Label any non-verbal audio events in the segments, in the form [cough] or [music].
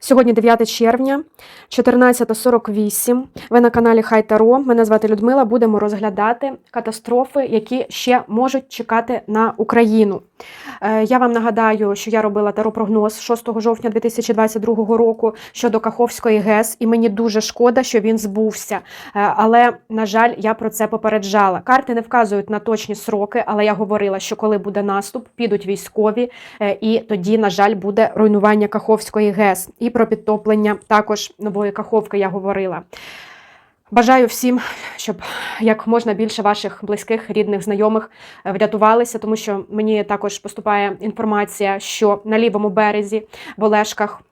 Сьогодні 9 червня, 14.48. Ви на каналі Хай Таро. Мене звати Людмила. Будемо розглядати катастрофи, які ще можуть чекати на Україну. Е, Я вам нагадаю, що я робила таро-прогноз 6 жовтня 2022 року щодо Каховської ГЕС, і мені дуже шкода, що він збувся. Е, Але, на жаль, я про це попереджала. Карти не вказують на точні сроки, але я говорила, що коли буде наступ, підуть військові, е, і тоді, на жаль, буде руйнування Каховської ГЕС. І про підтоплення також нової Каховки я говорила. Бажаю всім, щоб як можна більше ваших близьких, рідних, знайомих е, врятувалися, тому що мені також поступає інформація, що на лівому березі в Олешках.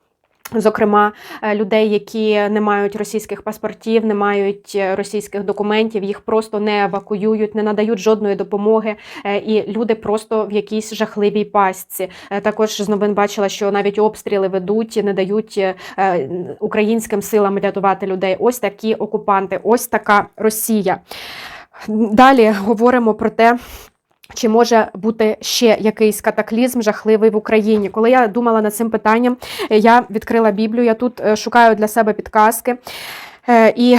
Зокрема, е, людей, які не мають російських паспортів, не мають е, російських документів, їх просто не евакуюють, не надають жодної допомоги, е, і люди просто в якійсь жахливій пастці. Також з новин бачила, що навіть обстріли ведуть, не дають українським силам рятувати людей. Ось такі окупанти, ось така Росія. Далі говоримо про те. Чи може бути ще якийсь катаклізм жахливий в Україні? Коли я думала над цим питанням, е, я відкрила Біблію, я тут е, шукаю для себе підказки. Е, І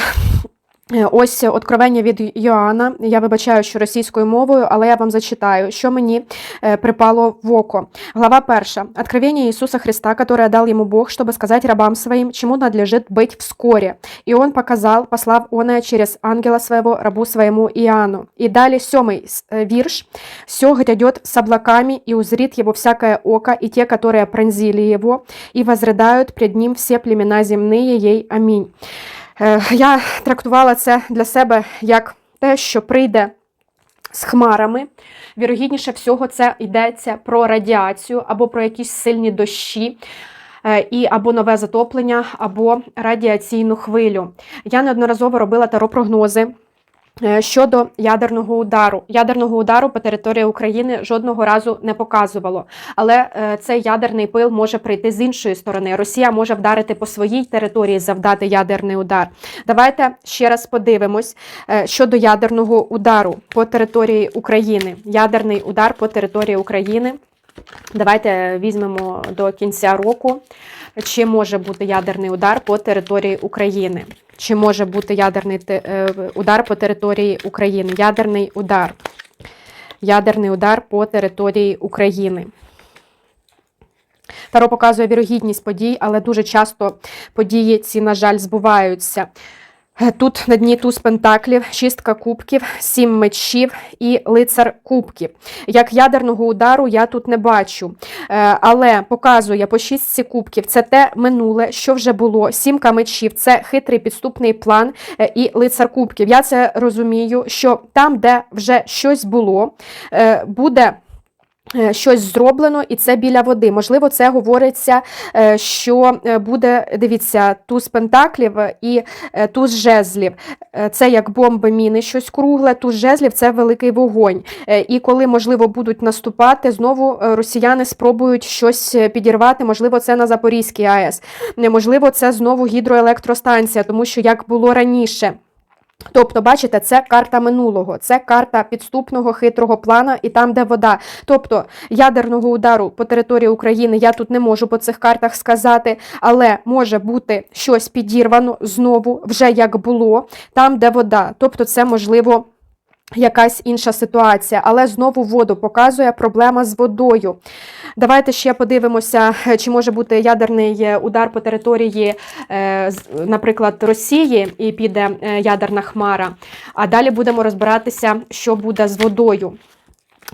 ось откровення від Йоанна. Я вибачаю, що російською мовою, але я вам зачитаю, що мені е, припало в око. Глава перша. Откровение Иисуса Христа, которое дал ему Бог, чтобы сказать рабам своим, чему надлежит быть вскоре. И он показал, послав оное через ангела своего, рабу своему Иоанну. И далее сёмый э, вирш. «Все грядет с облаками, и узрит его всякое око, и те, которые пронзили его, и возрыдают пред ним все племена земные ей. Аминь». Е, Я трактувала це для себе як те, що прийде з хмарами. Вірогідніше всього, це йдеться про радіацію або про якісь сильні дощі. е, І або нове затоплення, або радіаційну хвилю. Я неодноразово робила таро-прогнози е, щодо ядерного удару. Ядерного удару по території України жодного разу не показувало. Але е, цей ядерний пил може прийти з іншої сторони. Росія може вдарити по своїй території, завдати ядерний удар. Давайте ще раз подивимось е, щодо ядерного удару по території України. Ядерний удар по території України. Давайте візьмемо до кінця року. Чи може бути ядерний удар по території України? Чи може бути ядерний е, удар по території України? Ядерний удар. Ядерний удар по території України. Таро показує вірогідність подій, але дуже часто події ці, на жаль, збуваються. Е, Тут на дні туз пентаклів, шістка кубків, сім мечів і лицар кубків. Як ядерного удару я тут не бачу. Е, Але показує по шістці кубків це те минуле, що вже було. Сімка мечів це хитрий підступний план е, і лицар кубків. Я це розумію, що там, де вже щось було, буде. Е, Щось зроблено, і це біля води. Можливо, це говориться, е, що е, буде, дивіться, туз пентаклів і туз жезлів. Це як бомби, міни, щось кругле, туз жезлів це великий вогонь. І коли, можливо, будуть наступати, знову росіяни спробують щось підірвати. Можливо, це на Запорізькій АЕС. Не, Можливо, це знову гідроелектростанція, тому що як було раніше. Тобто, бачите, це карта минулого, це карта підступного хитрого плана і там, де вода. Тобто ядерного удару по території України я тут не можу по цих картах сказати, але може бути щось підірвано знову, вже як було, там, де вода. Тобто, це можливо. Якась інша ситуація, але знову воду показує проблема з водою. Давайте ще подивимося, чи може бути ядерний е, удар по території, е, наприклад, Росії, і піде е, ядерна хмара. А далі будемо розбиратися, що буде з водою.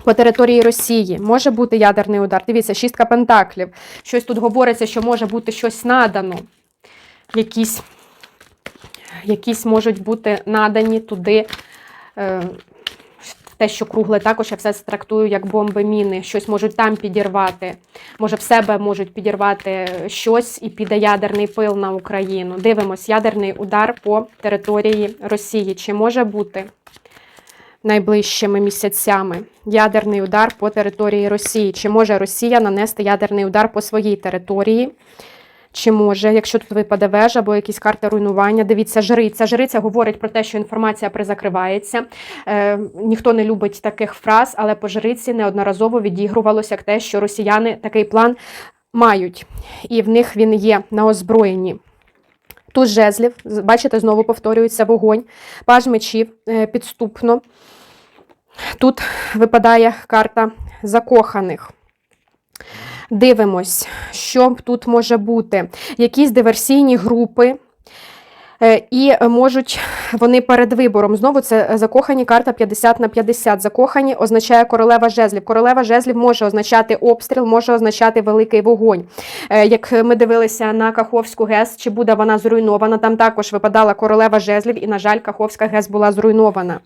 По території Росії може бути ядерний удар. Дивіться, шістка пентаклів. Щось тут говориться, що може бути щось надано. Якісь, якісь можуть бути надані туди. Е, те, що кругле, також я все трактую як бомби міни. Щось можуть там підірвати. Може, в себе можуть підірвати щось і піде ядерний пил на Україну. Дивимось, ядерний удар по території Росії. Чи може бути найближчими місяцями ядерний удар по території Росії? Чи може Росія нанести ядерний удар по своїй території? Чи може, якщо тут випаде вежа або якісь карти руйнування, дивіться, жриця. Жриця говорить про те, що інформація призакривається. Е, ніхто не любить таких фраз, але по жриці неодноразово відігрувалося те, що росіяни такий план мають, і в них він є на озброєнні. Туз жезлів, бачите, знову повторюється вогонь, паж мечів е, підступно. Тут випадає карта закоханих. Дивимось, що тут може бути. Якісь диверсійні групи. е, І можуть вони перед вибором. Знову це закохані карта 50 на 50. Закохані означає королева жезлів. Королева жезлів може означати обстріл, може означати великий вогонь. Е, Як ми дивилися на Каховську ГЕС, чи буде вона зруйнована, там також випадала королева жезлів, і, на жаль, Каховська ГЕС була зруйнована.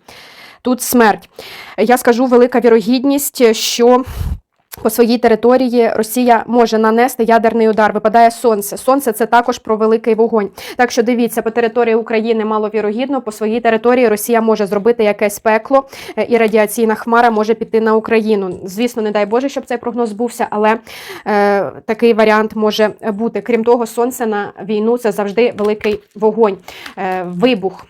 Тут смерть. Я скажу велика вірогідність, що по своїй території Росія може нанести ядерний удар. Випадає сонце. Сонце це також про великий вогонь. Так що дивіться, по території України маловірогідно, по своїй території Росія може зробити якесь пекло, е, і радіаційна хмара може піти на Україну. Звісно, не дай Боже, щоб цей прогноз збувся, але е, такий варіант може бути. Крім того, сонце на війну це завжди великий вогонь, е, вибух.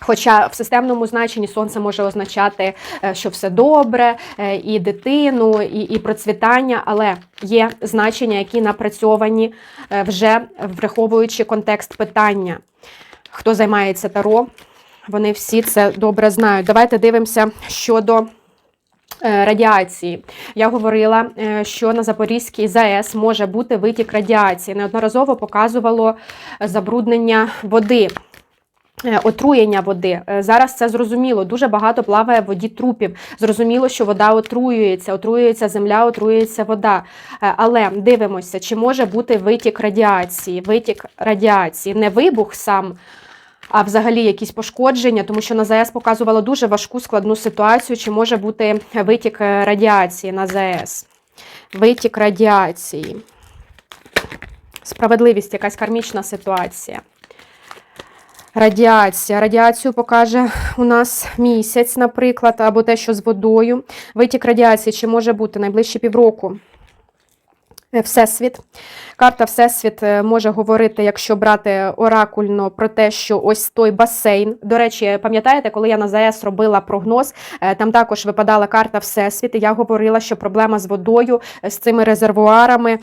Хоча в системному значенні сонце може означати, е, що все добре, е, і дитину, і, і процвітання, але є значення, які напрацьовані е, вже враховуючи контекст питання. Хто займається таро, вони всі це добре знають. Давайте дивимося щодо. Радіації. Я говорила, що на Запорізькій ЗАЕС може бути витік радіації. Неодноразово показувало забруднення води. Е, Отруєння води Е, зараз це зрозуміло. Дуже багато плаває в воді трупів. Зрозуміло, що вода отруюється, отруюється земля, отруюється вода. Е, Але дивимося, чи може бути витік радіації. Витік радіації, не вибух сам, а взагалі якісь пошкодження, тому що на ЗАЕС показувало дуже важку складну ситуацію, чи може бути витік радіації на ЗАЕС. Витік радіації. Справедливість, якась кармічна ситуація. Радіація. Радіацію покаже у нас місяць, наприклад, або те, що з водою. Витік радіації чи може бути найближчі півроку. Е, Всесвіт. Карта Всесвіт е, може говорити, якщо брати оракульно, про те, що ось той басейн. До речі, пам'ятаєте, коли я на ЗАЕС робила прогноз, е, там також випадала карта Всесвіт, і я говорила, що проблема з водою, з цими резервуарами,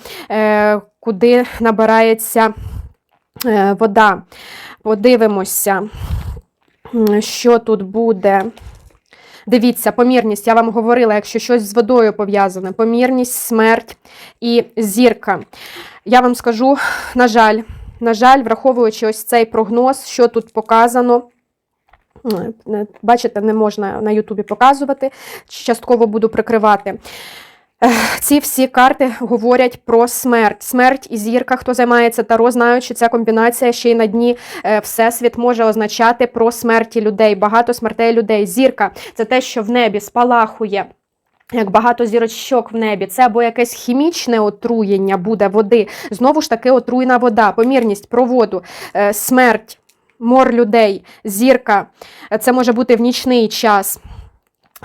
куди набирається вода. Подивимося, що тут буде. Дивіться, помірність, я вам говорила, якщо щось з водою пов'язане, помірність, смерть і зірка. Я вам скажу, на жаль, на жаль, враховуючи ось цей прогноз, що тут показано. Бачите, не можна на Ютубі показувати, частково буду прикривати. Ці всі карти говорять про смерть. Смерть і зірка, хто займається таро, знають, що ця комбінація ще й на дні е, Всесвіт може означати про смерті людей, багато смертей людей. Зірка це те, що в небі спалахує. Як багато зірочок в небі, це або якесь хімічне отруєння буде води. Знову ж таки, отруйна вода, помірність про воду, е, смерть, мор людей, зірка. Це може бути в нічний час.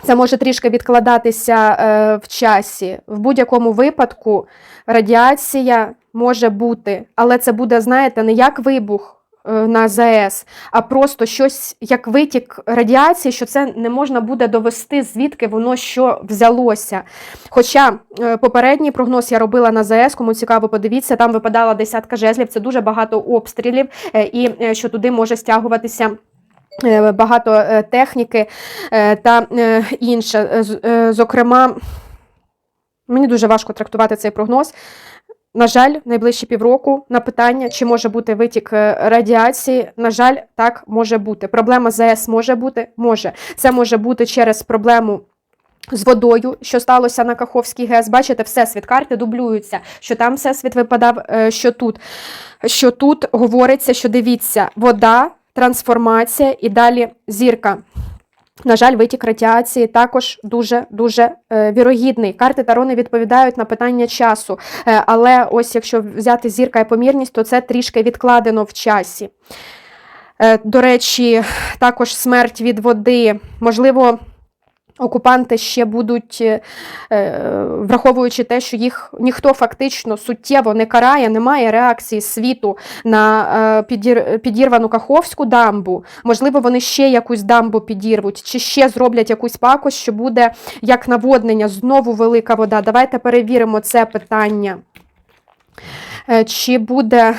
Це може трішки відкладатися е, в часі. В будь-якому випадку радіація може бути, але це буде, знаєте, не як вибух е, на ЗАЕС, а просто щось як витік радіації, що це не можна буде довести, звідки воно що взялося. Хоча е, попередній прогноз я робила на ЗАЕС, кому цікаво, подивіться, там випадала десятка жезлів, це дуже багато обстрілів, е, і що туди може стягуватися. Е, Багато е, техніки е, та інше. Зокрема, мені дуже важко трактувати цей прогноз. На жаль, найближчі півроку на питання, чи може бути витік радіації. На жаль, так може бути. Проблема ЗС може бути? Може. Це може бути через проблему. З водою, що сталося на Каховській ГЕС, бачите, всесвіт карти дублюються, що там всесвіт випадав, що тут. Що тут говориться, що дивіться, вода, трансформація і далі зірка. На жаль, витік радіації також дуже-дуже е, вірогідний. Карти Таро не відповідають на питання часу. Е, але ось якщо взяти зірка і помірність, то це трішки відкладено в часі. Е, до речі, також смерть від води. Можливо, окупанти ще будуть, е, е, враховуючи те, що їх ніхто фактично суттєво не карає, немає реакції світу на е, підір, підірвану Каховську дамбу. Можливо, вони ще якусь дамбу підірвуть, чи ще зроблять якусь пакость, що буде як наводнення, знову велика вода. Давайте перевіримо це питання. Чи буде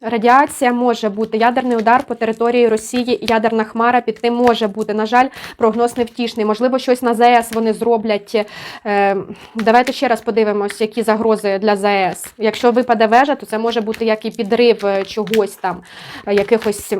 радіація? Може бути. Ядерний удар по території Росії, ядерна хмара під тим може бути. На жаль, прогноз невтішний. Можливо, щось на ЗС вони зроблять. Е, Давайте ще раз подивимось, які загрози для ЗС. Якщо випаде вежа, то це може бути як і підрив е, чогось там, е, якихось.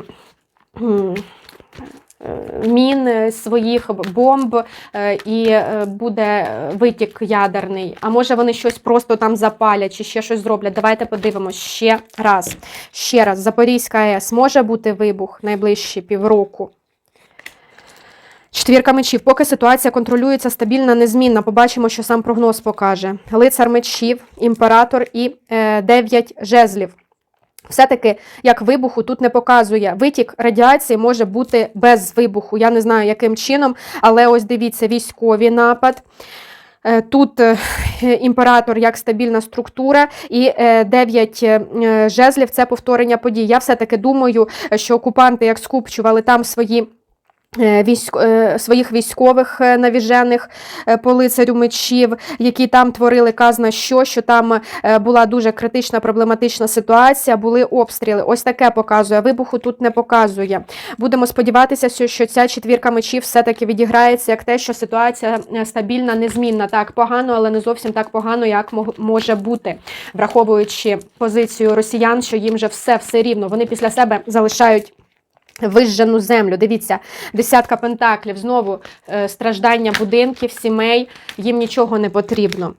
Мін своїх бомб е, і е, буде витік ядерний. А може вони щось просто там запалять чи ще щось зроблять. Давайте подивимось ще раз. Ще раз. Запорізька АЕС може бути вибух найближчі півроку. Четвірка мечів. Поки ситуація контролюється стабільна, незмінна. Побачимо, що сам прогноз покаже. Лицар мечів, імператор і е, дев'ять жезлів. Все-таки як вибуху тут не показує. Витік радіації може бути без вибуху. Я не знаю, яким чином, але ось дивіться, військовий напад. Е, Тут е, імператор як стабільна структура, і е, дев'ять е, жезлів це повторення подій. Я все-таки думаю, що окупанти як скупчували там свої. Е, е, своїх військових е, навіжених по лицарю мечів, які там творили казна що, що там була дуже критична проблематична ситуація, були обстріли. Ось таке показує. Вибуху тут не показує. Будемо сподіватися, що- ця четвірка мечів все-таки відіграється як те, що ситуація стабільна, незмінна. Так, погано, але не зовсім так погано, як може бути, враховуючи позицію росіян, що їм же все, все рівно. Вони після себе залишають. Вижжену землю. Дивіться, десятка пентаклів, знову е, страждання будинків, сімей, їм нічого не потрібно.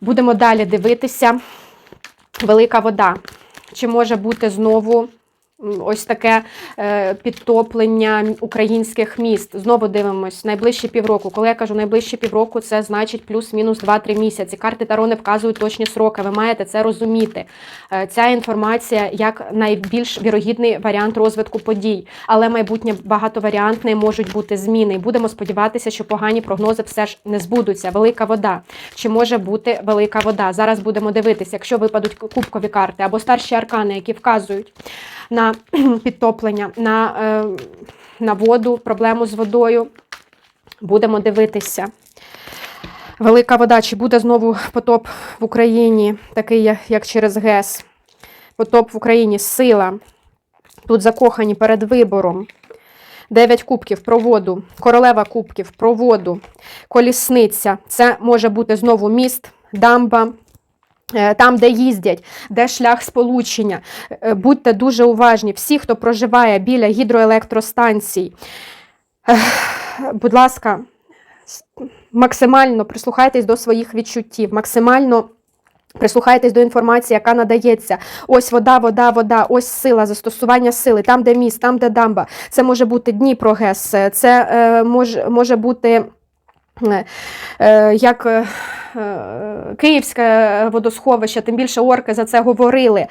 Будемо далі дивитися. Велика вода. Чи може бути знову ось таке е, підтоплення українських міст? Знову дивимось, найближчі півроку. Коли я кажу найближчі півроку, це значить плюс-мінус 2-3 місяці. Карти Таро не вказують точні сроки. Ви маєте це розуміти. Е, Ця інформація як найбільш вірогідний варіант розвитку подій, але майбутнє багатоваріантне можуть бути зміни. І Будемо сподіватися, що погані прогнози все ж не збудуться. Велика вода. Чи може бути велика вода? Зараз будемо дивитися, якщо випадуть кубкові карти або старші аркани, які вказують на [clears throat] підтоплення, на, е, на воду, проблему з водою. Будемо дивитися. Велика вода, чи буде знову потоп в Україні, такий, як- через ГЕС? Потоп в Україні, сила. Тут закохані перед вибором. Дев'ять кубків про воду, королева кубків про воду, колісниця. Це може бути знову міст, дамба. Е, Там, де їздять, де шлях сполучення. Е, Будьте дуже уважні. Всі, хто проживає біля гідроелектростанцій, будь ласка, максимально прислухайтесь до своїх відчуттів, максимально прислухайтесь до інформації, яка надається. Ось вода, вода, вода, ось сила, застосування сили, там, де міст, там, де дамба. Це може бути Дніпро ГЕС, це е, може, може бути. Е, е, Як е, Київське водосховище, тим більше орки за це говорили.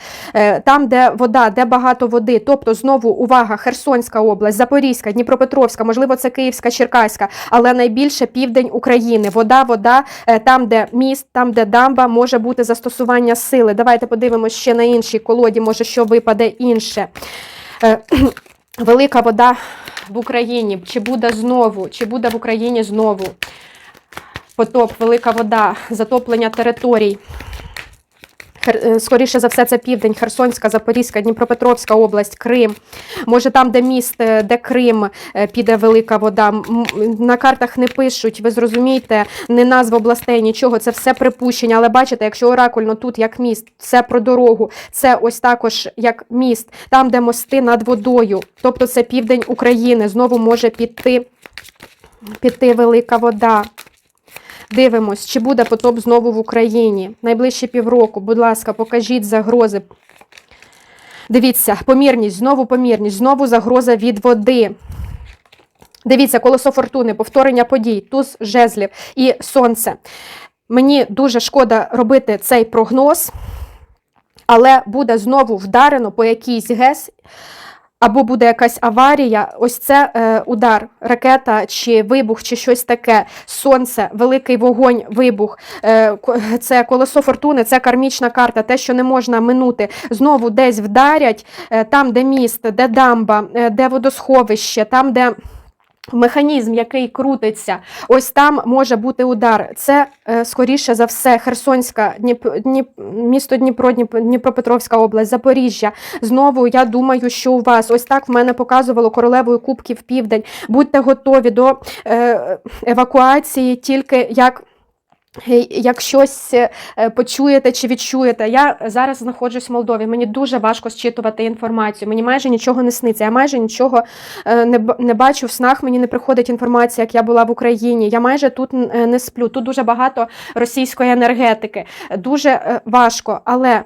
Там, де вода, де багато води, тобто знову увага, Херсонська область, Запорізька, Дніпропетровська, можливо, це Київська, Черкаська, але найбільше південь України. Вода, вода, там, де міст, там, де дамба, може бути застосування сили. Давайте подивимося ще на іншій колоді, може, що випаде інше. [clears throat] Велика вода в Україні. Чи буде знову? Чи буде в Україні знову? Потоп, велика вода, затоплення територій. Е, Скоріше за все, це південь, Херсонська, Запорізька, Дніпропетровська область, Крим. Може, там, де міст, е, де Крим, е, піде велика вода. На картах не пишуть, ви зрозумієте, не назва областей, нічого, це все припущення. Але бачите, якщо оракульно тут як міст, це про дорогу, це ось також як міст, там, де мости над водою. Тобто це південь України. Знову може піти, піти велика вода. Дивимось, чи буде потоп знову в Україні. Найближчі півроку, будь ласка, покажіть загрози. Дивіться, помірність, знову помірність, знову загроза від води. Дивіться, колесо фортуни, повторення подій, туз жезлів і сонце. Мені дуже шкода робити цей прогноз, але буде знову вдарено по якійсь ГЕС, або буде якась аварія. Ось це е, удар, ракета чи вибух, чи щось таке. Сонце, великий вогонь, вибух. Е, це колесо фортуни, це кармічна карта, те, що не можна минути. Знову десь вдарять, е, там, де міст, де дамба, е, де водосховище, там, де. Механізм, який крутиться, ось там може бути удар. Це е, скоріше за все Херсонська, Дніп, Дніп, місто Дніпро, Дніп, Дніпропетровська область, Запоріжжя. Знову я думаю, що у вас ось так в мене показувало королевою кубків південь. Будьте готові до е, евакуації тільки як. Е, Як щось е, почуєте чи відчуєте, я зараз знаходжусь в Молдові. Мені дуже важко зчитувати інформацію. Мені майже нічого не сниться. Я майже нічого е, не бачу в снах. Мені не приходить інформація, як я була в Україні. Я майже тут е, не сплю. Тут дуже багато російської енергетики. Дуже е, важко, але.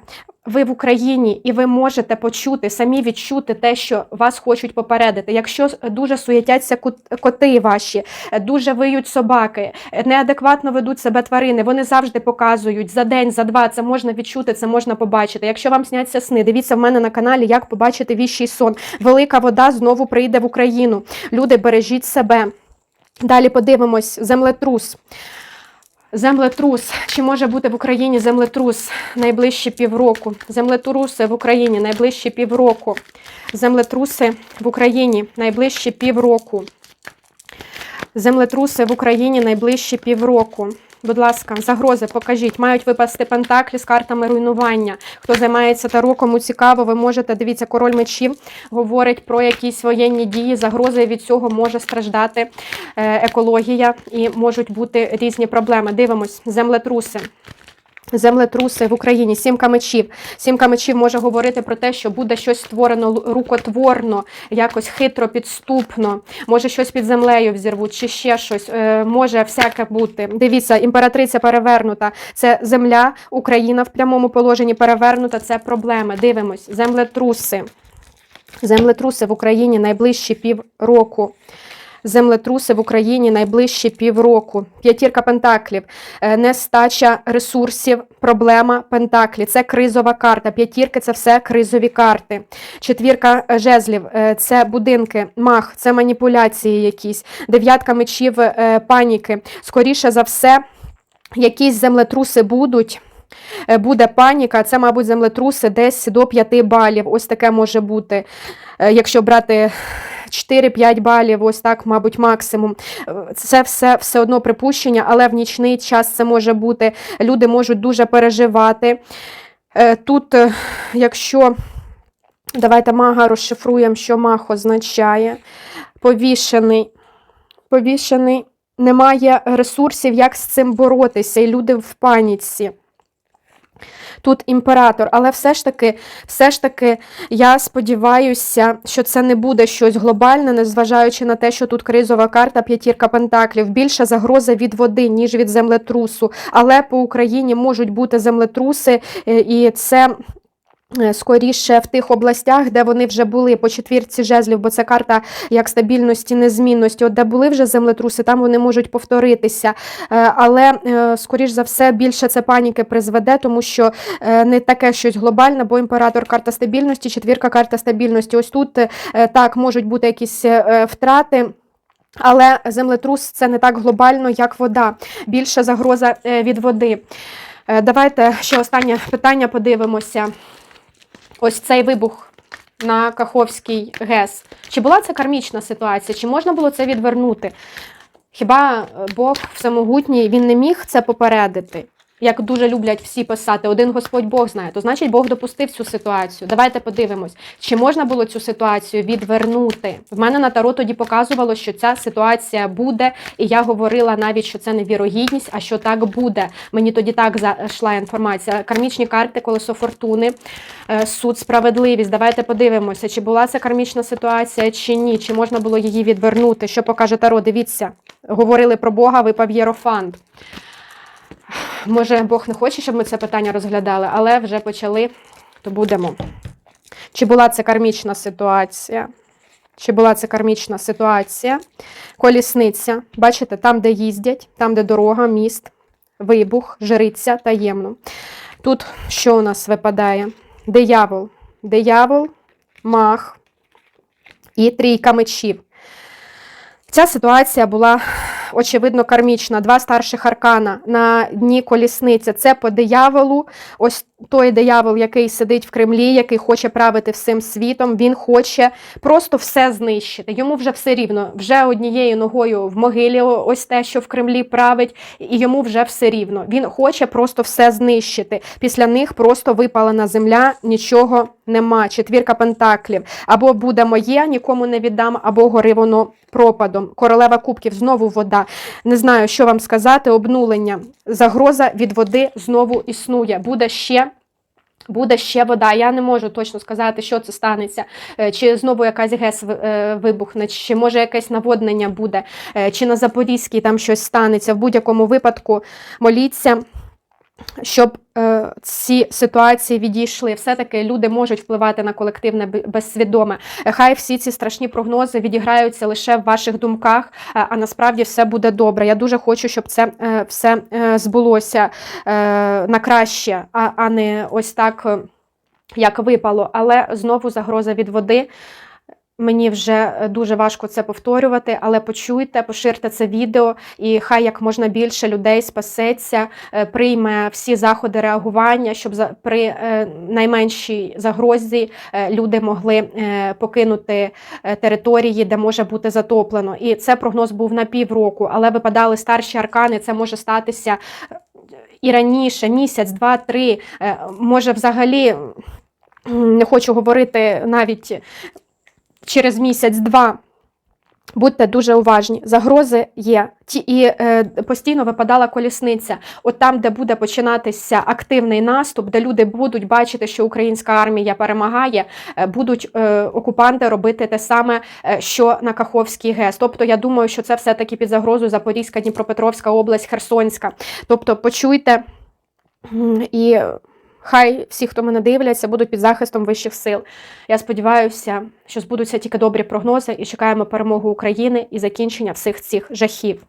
Ви в Україні і ви можете почути, самі відчути те, що вас хочуть попередити. Якщо дуже суєтяться коти ваші, дуже виють собаки, неадекватно ведуть себе тварини. Вони завжди показують за день, за два. Це можна відчути, це можна побачити. Якщо вам сняться сни, дивіться в мене на каналі, як побачити віщий сон. Велика вода знову прийде в Україну. Люди, бережіть себе. Далі подивимось: землетрус. Землетрус. Чи може бути в Україні землетрус найближчі півроку? Землетруси в Україні найближчі півроку. Землетруси в Україні найближчі півроку. Землетруси в Україні найближчі півроку. Будь ласка, загрози покажіть. Мають випасти пентаклі з картами руйнування. Хто займається таро, кому цікаво, ви можете. Дивіться, король мечів говорить про якісь воєнні дії. Загрози від цього може страждати е, екологія і можуть бути різні проблеми. Дивимось, землетруси. Землетруси в Україні, сімка мечів. Сімка мечів може говорити про те, що буде щось створено рукотворно, якось хитро, підступно, може щось під землею взірвуть, чи ще щось. Е, може всяке бути. Дивіться, імператриця перевернута. Це земля, Україна в прямому положенні перевернута. Це проблеми. Дивимось. Землетруси. Землетруси в Україні найближчі півроку. Землетруси в Україні найближчі півроку. П'ятірка пентаклів, Е, нестача ресурсів, проблема пентаклі. Це кризова карта. П'ятірки це все кризові карти. Четвірка е, жезлів е, це будинки, мах, це маніпуляції якісь. Дев'ятка мечів, паніки. Скоріше за все, якісь землетруси будуть. Буде паніка, це, мабуть, землетруси десь до 5 балів. Ось таке може бути. Якщо брати 4-5 балів, ось так, мабуть, максимум. Це все, все одно припущення, але в нічний час це може бути. Люди можуть дуже переживати. Е, Тут, е, якщо давайте мага розшифруємо, що маг означає. Повішений. Повішений. Немає ресурсів, як з цим боротися, і люди в паніці. Тут імператор, але все ж таки, все ж таки, я сподіваюся, що це не буде щось глобальне, незважаючи на те, що тут кризова карта, п'ятірка пентаклів, більша загроза від води, ніж від землетрусу. Але по Україні можуть бути землетруси, е, і це. Е, Скоріше в тих областях, де вони вже були по четвірці жезлів, бо це карта як стабільності, незмінності. От де були вже землетруси, там вони можуть повторитися. Е, Але, е, скоріш за все, більше це паніки призведе, тому що не таке щось глобальне, бо імператор карта стабільності, четвірка карта стабільності. Ось тут так можуть бути якісь втрати. Але землетрус це не так глобально, як вода. Більша загроза від води. Давайте ще останнє питання подивимося. Ось цей вибух на Каховський ГЕС. Чи була це кармічна ситуація? Чи можна було це відвернути? Хіба Бог всемогутній він не міг це попередити? Як дуже люблять всі писати, один Господь Бог знає, то значить Бог допустив цю ситуацію. Давайте подивимось, чи можна було цю ситуацію відвернути. В мене на таро тоді показувало, що ця ситуація буде, і я говорила навіть, що це не вірогідність, а що так буде. Мені тоді так зайшла інформація. Кармічні карти, колесо фортуни, е, суд, справедливість. Давайте подивимося, чи була це кармічна ситуація, чи ні, чи можна було її відвернути. Що покаже таро? Дивіться, говорили про Бога, випав Єрофант. Може, Бог не хоче, щоб ми це питання розглядали, але вже почали, то будемо. Чи була це кармічна ситуація? Чи була це кармічна ситуація? Колісниця. Бачите, там, де їздять, там, де дорога, міст, вибух, жриця, таємно. Тут що у нас випадає? Диявол. Диявол, мах і трійка мечів. Ця ситуація була очевидно, кармічна. Два старших аркана на дні колісниці. Це по дияволу. Ось той диявол, який сидить в Кремлі, який хоче правити всім світом, він хоче просто все знищити. Йому вже все рівно. Вже однією ногою в могилі, ось те, що в Кремлі править, і йому вже все рівно. Він хоче просто все знищити. Після них просто випалена земля, нічого нема. Четвірка пентаклів. Або буде моє, нікому не віддам, або гори воно пропадом. Королева кубків знову вода. Не знаю, що вам сказати. Обнулення. Загроза від води знову існує. Буде ще. Буде ще вода. Я не можу точно сказати, що це станеться. Е, Чи знову якась ГЕС е, вибухне, чи може якесь наводнення буде, е, чи на Запорізькій там щось станеться. В будь-якому випадку моліться, щоб е, ці ситуації відійшли. Все-таки люди можуть впливати на колективне безсвідоме. Е, Хай всі ці страшні прогнози відіграються лише в ваших думках, а, а насправді все буде добре. Я дуже хочу, щоб це е, все е, збулося е, на краще, а, а не ось так. е, Як випало, але знову загроза від води. Мені вже е, дуже важко це повторювати, але почуйте, поширте це відео, і хай як можна більше людей спасеться, е, прийме всі заходи реагування, щоб при е, найменшій загрозі люди могли покинути території, де може бути затоплено. І це прогноз був на півроку, але випадали старші аркани. Це може статися і раніше, місяць, два, три. Може, взагалі не хочу говорити навіть через місяць-два. Будьте дуже уважні. Загрози є. Ті, і е, постійно випадала колісниця. От там, де буде починатися активний наступ, де люди будуть бачити, що українська армія перемагає, е, будуть е, окупанти робити те саме, е, що на Каховський ГЕС. Тобто, я думаю, що це все-таки під загрозою Запорізька, Дніпропетровська область, Херсонська. Тобто, почуйте і хай всі, хто мене дивляться, будуть під захистом вищих сил. Я сподіваюся, що збудуться тільки добрі прогнози і чекаємо перемогу України і закінчення всіх цих жахів.